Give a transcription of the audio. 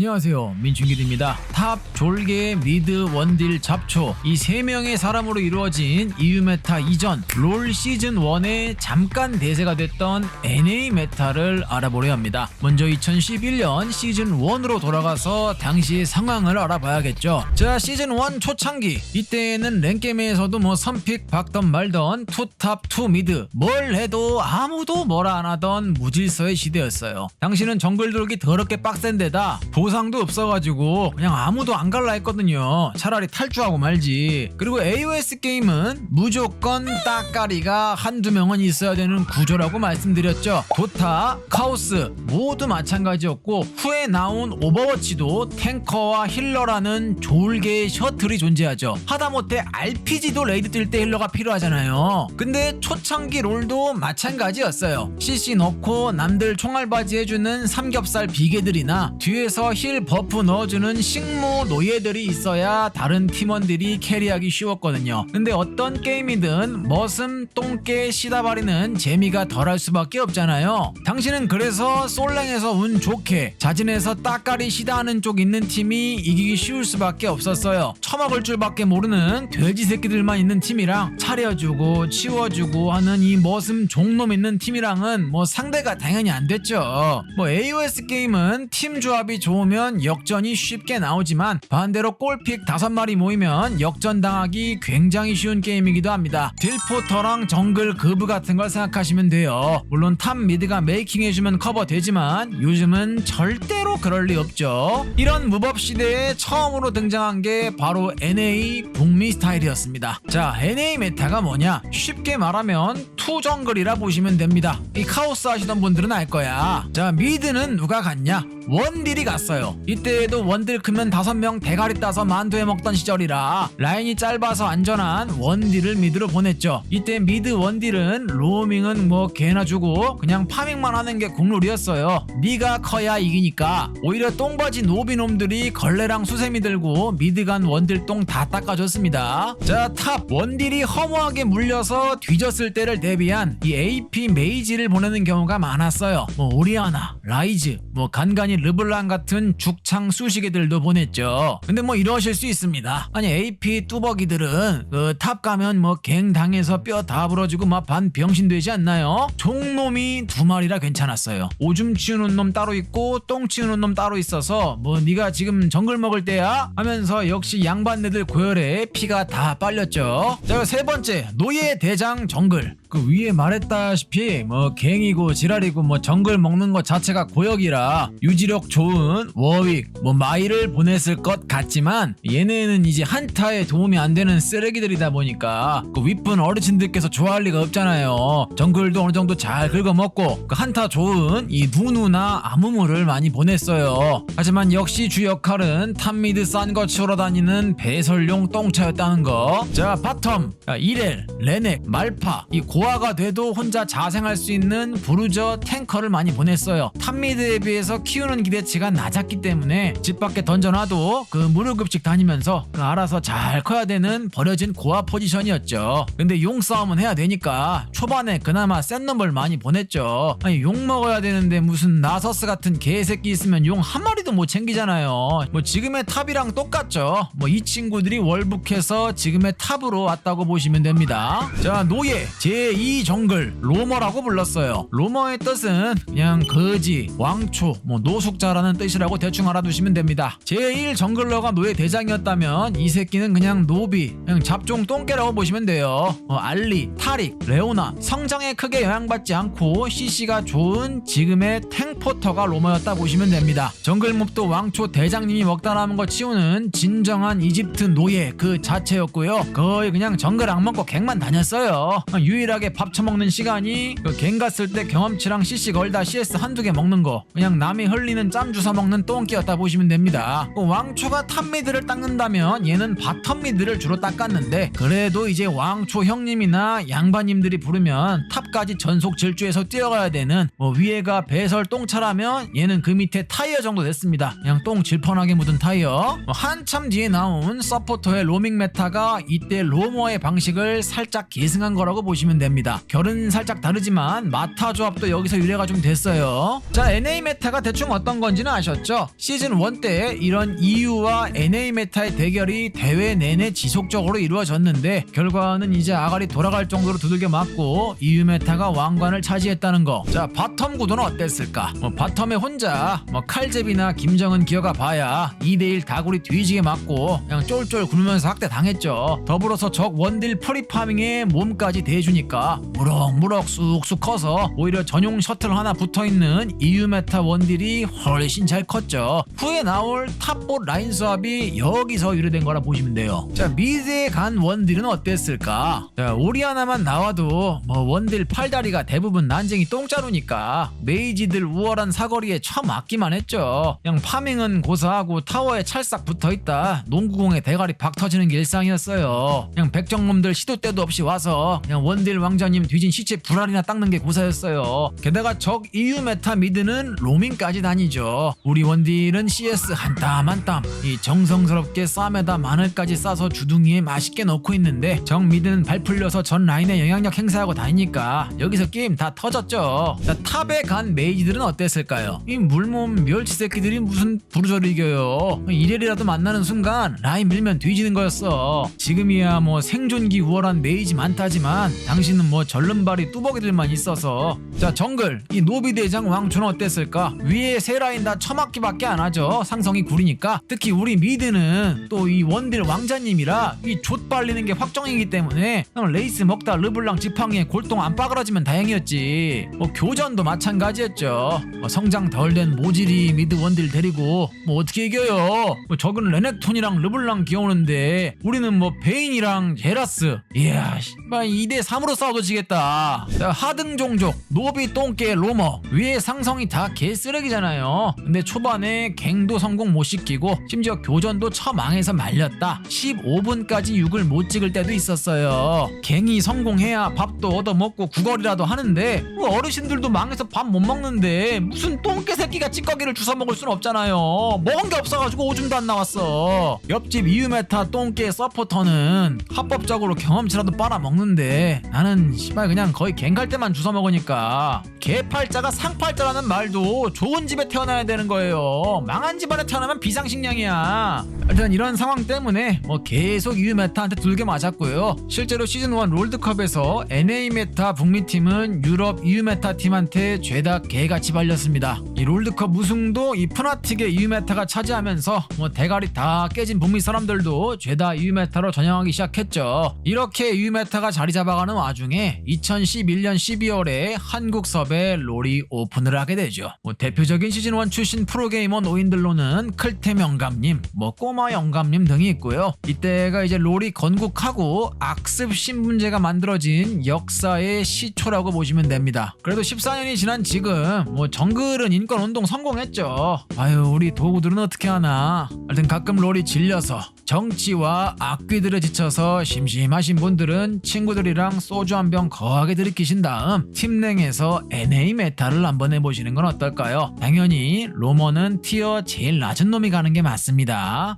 안녕하세요. 민준길입니다. 탑, 졸개, 미드, 원딜, 잡초. 이 세 명의 사람으로 이루어진 EU 메타 이전 롤 시즌 1에 잠깐 대세가 됐던 NA 메타를 알아보려 합니다. 먼저 2011년 시즌 1으로 돌아가서 당시의 상황을 알아봐야겠죠. 자 시즌 1 초창기. 이때는 랭게임에서도 뭐 선픽 박던 말던 투탑 투 미드. 뭘 해도 아무도 뭐라 안 하던 무질서의 시대였어요. 당시는 정글 돌기 더럽게 빡센 데다 보 상도 없어가지고 그냥 아무도 안 갈라 했거든요. 차라리 탈주하고 말지. 그리고 AOS 게임은 무조건 따까리가 한두 명은 있어야 되는 구조라고 말씀드렸죠. 도타, 카오스 모두 마찬가지였고 후에 나온 오버워치도 탱커와 힐러라는 졸개의 셔틀이 존재하죠. 하다못해 RPG도 레이드 뛸 때 힐러가 필요하잖아요. 근데 초창기 롤도 마찬가지였어요. CC 넣고 남들 총알바지 해주는 삼겹살 비계들이나 뒤에서 힐 버프 넣어주는 식모 노예들이 있어야 다른 팀원들이 캐리하기 쉬웠거든요. 근데 어떤 게임이든 머슴 똥개 시다바리는 재미가 덜할 수밖에 없잖아요. 당신은 그래서 솔랭에서 운 좋게 자진해서 따까리 시다하는 쪽 있는 팀이 이기기 쉬울 수밖에 없었어요. 처먹을 줄밖에 모르는 돼지 새끼들만 있는 팀이랑 차려주고 치워주고 하는 이 머슴 종놈 있는 팀이랑은 뭐 상대가 당연히 안 됐죠. 뭐 AOS 게임은 팀 조합이 좋 으면 역전이 쉽게 나오지만 반대로 골픽 다섯 마리 모이면 역전 당하기 굉장히 쉬운 게임이기도 합니다. 딜포터랑 정글 그브 같은 걸 생각하시면 돼요. 물론 탑 미드가 메이킹 해주면 커버 되지만 요즘은 절대로 그럴 리 없죠. 이런 무법 시대에 처음으로 등장한 게 바로 NA 북미 스타일이었습니다. 자 NA 메타가 뭐냐? 쉽게 말하면 투 정글이라 보시면 됩니다. 이 카오스 하시던 분들은 알 거야. 자 미드는 누가 갔냐 원딜이 갔어요. 이때에도 원딜 크면 다섯 명 대가리 따서 만두해 먹던 시절이라 라인이 짧아서 안전한 원딜을 미드로 보냈죠. 이때 미드 원딜은 로밍은 뭐 개나 주고 그냥 파밍만 하는 게 국룰이었어요. 네가 커야 이기니까. 오히려 똥바지 노비놈들이 걸레랑 수세미 들고 미드 간 원딜 똥 다 닦아줬습니다. 자 탑. 원딜이 허무하게 물려서 뒤졌을 때를 대비한 이 AP 메이지를 보내는 경우가 많았어요. 뭐 오리아나 라이즈 뭐 간간히 르블랑 같은 죽창 수시개들도 보냈죠. 근데 뭐 이러실 수 있습니다. 아니 AP 뚜벅이들은 그 탑 가면 뭐 갱 당해서 뼈 다 부러지고 막 반 병신 되지 않나요? 종놈이 두 마리라 괜찮았어요. 오줌 치우는 놈 따로 있고 똥 치우는 놈 따로 있어서 뭐 네가 지금 정글 먹을 때야? 하면서 역시 양반네들 고열에 피가 다 빨렸죠. 자 세 번째. 노예 대장 정글 그 위에 말했다시피 뭐 갱이고 지랄이고 뭐 정글 먹는 것 자체가 고역이라 유지력 좋은 워윅 뭐 마이를 보냈을 것 같지만 얘네는 이제 한타에 도움이 안 되는 쓰레기들이다 보니까 그 윗분 어르신들께서 좋아할 리가 없잖아요. 정글도 어느 정도 잘 긁어먹고 그 한타 좋은 이 누누나 아무무를 많이 보냈어요. 하지만 역시 주 역할은 탑미드 싼거 치우러 다니는 배설용 똥차였다는 거자 바텀 아, 이렐 레넥 말파 이고 아가 돼도 혼자 자생할 수 있는 부르저 탱커를 많이 보냈어요. 탑미드에 비해서 키우는 기대치가 낮았기 때문에 집 밖에 던져놔도 그 무료급식 다니면서 그 알아서 잘 커야 되는 버려진 고아 포지션이었죠. 근데 용 싸움은 해야 되니까 초반에 그나마 센 놈을 많이 보냈죠. 아니 용 먹어야 되는데 무슨 나서스 같은 개새끼 있으면 용 한 마리도 못 챙기잖아요. 뭐 지금의 탑이랑 똑같죠. 뭐 이 친구들이 월북해서 지금의 탑으로 왔다고 보시면 됩니다. 자 노예 제2 정글 로머라고 불렀어요. 로머의 뜻은 그냥 거지 왕초 뭐 노숙자라는 뜻이라고 대충 알아두시면 됩니다. 제1 정글러가 노예 대장이었다면 이 새끼는 그냥 노비 그냥 잡종 똥개라고 보시면 돼요. 어, 알리 타릭 레오나 성장에 크게 영향받지 않고 CC가 좋은 지금의 탱포터가 로머였다 보시면 됩니다. 정글몹도 왕초 대장님이 먹다 남은 거 치우는 진정한 이집트 노예 그 자체였고요. 거의 그냥 정글 안 먹고 갱만 다녔어요. 유일하게 밥 처먹는 시간이 그갱 갔을 때 경험치랑 CC 걸다 CS 한두 개 먹는 거. 그냥 남이 흘리는 짬 주워 먹는 똥끼였다 보시면 됩니다. 그 왕초가 탑미드를 닦는다면 얘는 바텀 미드를 주로 닦았는데 그래도 이제 왕초 형님이나 양반님들이 부르면 탑까지 전속 질주해서 뛰어가야 되는 뭐 위에가 배설 똥차라면 얘는 그 밑에 타이어 정도 됐습니다. 그냥 똥 질펀하게 묻은 타이어. 뭐 한참 뒤에 나온 서포터의 로밍 메타가 이때 로머의 방식을 살짝 계승한 거라고 보시면 됩니다 됩니다. 결은 살짝 다르지만 마타 조합도 여기서 유래가 좀 됐어요. 자, NA 메타가 대충 어떤 건지는 아셨죠? 시즌 1 때 이런 EU와 NA 메타의 대결이 대회 내내 지속적으로 이루어졌는데 결과는 이제 아가리 돌아갈 정도로 두들겨 맞고 EU 메타가 왕관을 차지했다는 거. 자, 바텀 구도는 어땠을까? 뭐 바텀에 혼자 뭐 칼제비나 김정은 기어가 봐야 2대1 다구리 뒤지게 맞고 그냥 쫄쫄 굶으면서 학대 당했죠. 더불어서 적 원딜 프리파밍에 몸까지 대주니까 무럭무럭 쑥쑥 커서 오히려 전용 셔틀 하나 붙어있는 EU 메타 원딜이 훨씬 잘 컸죠. 후에 나올 탑봇 라인 수합이 여기서 유래된 거라 보시면 돼요. 자 미드에 간 원딜은 어땠을까? 자 오리아나만 나와도 뭐 원딜 팔다리가 대부분 난쟁이 똥자루니까 메이지들 우월한 사거리에 처맞기만 했죠. 그냥 파밍은 고사하고 타워에 찰싹 붙어있다 농구공에 대가리 박 터지는 게 일상이었어요. 그냥 백정놈들 시도 때도 없이 와서 그냥 원딜 왕자님 뒤진 시체 불알이나 닦는 게 고사였어요. 게다가 적 EU 메타 미드는 로밍까지 다니죠. 우리 원딜은 CS 한 땀 한 땀 이 정성스럽게 쌈에다 마늘까지 싸서 주둥이에 맛있게 넣고 있는데 정 미드는 발 풀려서 전 라인에 영향력 행사하고 다니니까 여기서 게임 다 터졌죠. 자, 탑에 간 메이지들은 어땠을까요? 이 물몸 멸치 새끼들이 무슨 부르저를 이겨요. 이래리라도 만나는 순간 라인 밀면 뒤지는 거였어. 지금이야 뭐 생존기 우월한 메이지 많다지만 당 신은 뭐 절름발이 뚜벅이들만 있어서 자 정글 이 노비 대장 왕초는 어땠을까? 위에 세 라인 다 처맞기밖에 안 하죠. 상성이 구리니까 특히 우리 미드는 또 이 원딜 왕자님이라 이 좆발리는 게 확정이기 때문에 그냥 레이스 먹다 르블랑 지팡이에 골동 안 빠그라지면 다행이었지. 뭐 교전도 마찬가지였죠. 뭐 성장 덜 된 모질이 미드 원딜 데리고 뭐 어떻게 이겨요? 뭐 적은 레넥톤이랑 르블랑 귀여우는데 우리는 뭐 베인이랑 제라스. 이야, 2대 3으로 싸워도 지겠다. 자, 하등 종족, 노비 똥개 로머 위에 상성이 다 개쓰레기잖아요. 근데 초반에 갱도 성공 못 시키고 심지어 교전도 처망해서 말렸다. 15분까지 6을 못 찍을 때도 있었어요. 갱이 성공해야 밥도 얻어 먹고 구걸이라도 하는데 뭐 어르신들도 망해서 밥 못 먹는데 무슨 똥개 새끼가 찌꺼기를 주워 먹을 순 없잖아요. 먹은 게 없어가지고 오줌도 안 나왔어. 옆집 이유메타 똥개 서포터는 합법적으로 경험치라도 빨아먹는데 나는 씨발 그냥 거의 갱갈 때만 주워 먹으니까 개팔자가 상팔자라는 말도 좋은 집에 태어나야 되는 거예요. 망한 집안에 태어나면 비상식량이야. 하여튼 이런 상황 때문에 뭐 계속 이유메타한테 둘게 맞았고요. 실제로 시즌 1 롤드컵에서 NA 메타 북미 팀은 유럽 이유메타 팀한테 죄다 개같이 발렸습니다. 이 롤드컵 우승도 이 푸나틱의 이유메타가 차지하면서 뭐 대가리 다 깨진 북미 사람들도 죄다 이유메타로 전향하기 시작했죠. 이렇게 이유메타가 자리 잡아가는 와중 에 2011년 12월에 한국 섭에 롤이 오픈을 하게 되죠. 뭐 대표적인 시즌 1 출신 프로게이머 노인들로는 클템 영감님, 뭐 꼬마 영감님 등이 있고요. 이때가 이제 롤이 건국하고 악습 신분제가 만들어진 역사의 시초라고 보시면 됩니다. 그래도 14년이 지난 지금 뭐 정글은 인권 운동 성공했죠. 아유 우리 도구들은 어떻게 하나. 하여튼 가끔 롤이 질려서 정치와 악귀들에 지쳐서 심심하신 분들은 친구들이랑 소주 한 병 거하게 들이키신 다음 팀랭에서 NA 메타를 한번 해보시는 건 어떨까요? 당연히 로머는 티어 제일 낮은 놈이 가는 게 맞습니다.